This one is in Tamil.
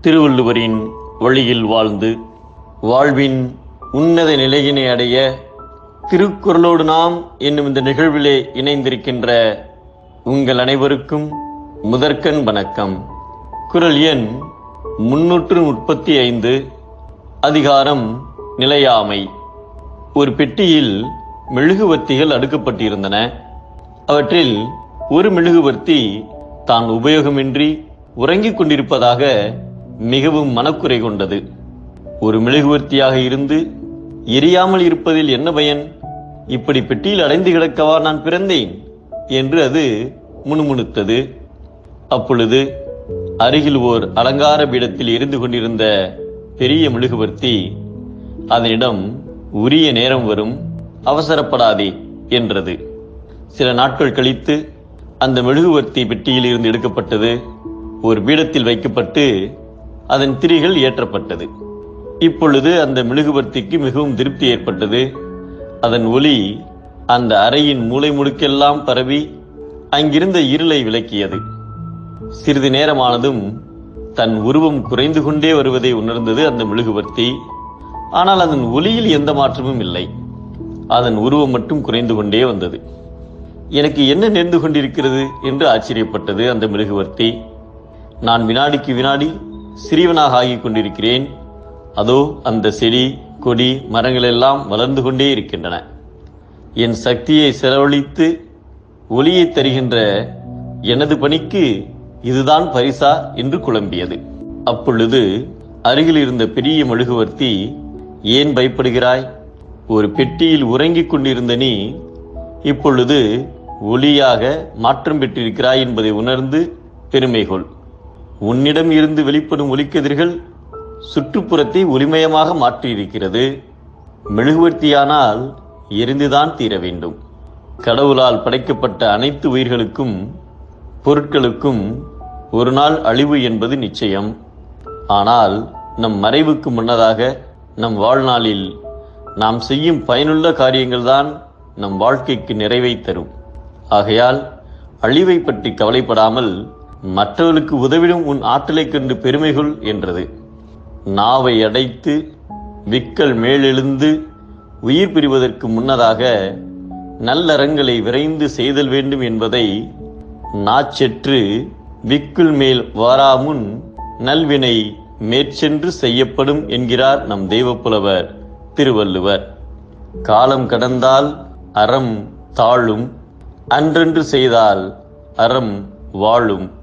திருவள்ளுவரின் வழியில் வாழ்ந்து வாழ்வின் உன்னத நிலையினை அடைய திருக்குறளோடு நாம் என்னும் இந்த நிகழ்விலே இணைந்திருக்கின்ற உங்கள் அனைவருக்கும் முதற்கண் வணக்கம். குரல் எண் முன்னூற்று முப்பத்தி ஐந்து அதிகாரம் நிலையாமை. ஒரு பெட்டியில் மெழுகுவர்த்திகள் அடுக்கப்பட்டிருந்தன. அவற்றில் ஒரு மெழுகுவர்த்தி தான் உபயோகமின்றி உறங்கிக் கொண்டிருப்பதாக மிகவும் மனக்குறை கொண்டது. ஒரு மெழுகுவர்த்தியாக இருந்து எரியாமல் இருப்பதில் என்ன பயன்? இப்படி பெட்டியில் அடைந்து கிடக்கவா நான் பிறந்தேன் என்று அது முணுமுணுத்தது. அப்பொழுது அருகில் ஓர் அலங்கார பீடத்தில் எரிந்து கொண்டிருந்த பெரிய மெழுகுவர்த்தி அதனிடம் உரிய நேரம் வரும் அவசரப்படாதே என்றது. சில நாட்கள் கழித்து அந்த மெழுகுவர்த்தி பெட்டியில் இருந்து எடுக்கப்பட்டது. ஒரு பீடத்தில் வைக்கப்பட்டு அதன் திரிகள் ஏற்றப்பட்டது. இப்பொழுது அந்த மெழுகுவர்த்திக்கு மிகவும் திருப்தி ஏற்பட்டது. அதன் ஒளி அந்த அறையின் மூளை முடுக்கெல்லாம் பரவி அங்கிருந்த இருளை விளக்கியது. சிறிது நேரமானதும் தன் உருவம் குறைந்து கொண்டே வருவதை உணர்ந்தது அந்த மெழுகுவர்த்தி. ஆனால் அதன் ஒளியில் எந்த மாற்றமும் இல்லை. அதன் உருவம் மட்டும் குறைந்து கொண்டே வந்தது. எனக்கு என்ன நேர்ந்து கொண்டிருக்கிறது என்று ஆச்சரியப்பட்டது அந்த மெழுகுவர்த்தி. நான் வினாடிக்கு வினாடி சிறியவனாக ஆகி கொண்டிருக்கிறேன் அதோ அந்த செடி கொடி மரங்கள் எல்லாம் வளர்ந்து கொண்டே இருக்கின்றன. என் சக்தியை செலவழித்து ஒளியை தருகின்ற எனது பணிக்கு இதுதான் பரிசா என்று குழம்பியது. அப்பொழுது அருகில் இருந்த பெரிய மெழுகுவர்த்தி ஏன் பயப்படுகிறாய்? ஒரு பெட்டியில் உறங்கிக் கொண்டிருந்த நீ இப்பொழுது ஒளியாக மாற்றம் பெற்றிருக்கிறாய் என்பதை உணர்ந்து பெருமை கொள் உன்னிடம் இருந்து வெளிப்படும் ஒலிக்கதிர்கள் சுற்றுப்புறத்தை ஒளிமயமாக மாற்றியிருக்கிறது. மெழுகுவர்த்தியானால் எரிந்துதான் தீர வேண்டும். கடவுளால் படைக்கப்பட்ட அனைத்து உயிர்களுக்கும் பொருட்களுக்கும் ஒரு நாள் அழிவு என்பது நிச்சயம். ஆனால் நம் மறைவுக்கு முன்னதாக நம் வாழ்நாளில் நாம் செய்யும் பயனுள்ள காரியங்கள்தான் நம் வாழ்க்கைக்கு நிறைவை தரும். ஆகையால் அழிவை பற்றி கவலைப்படாமல் மற்றவர்களுக்கு உதவிடும் உன் ஆற்றலைக் கண்டு பெருமை கொள் என்றது. நாவை அடைத்து விக்கல் மேலெழுந்து உயிர் பிரிவதற்கு முன்னதாக நல்லறங்களை விரைந்து செய்தல் வேண்டும் என்பதை நாச்செற்று விக்குள் மேல் வாராமுன் நல்வினை மேற்சென்று செய்யப்படும் என்கிறார் நம் தெய்வப்புலவர் திருவள்ளுவர். காலம் கடந்தால் அறம் தாழும் அன்றென்று செய்தால் அறம் வாழும்.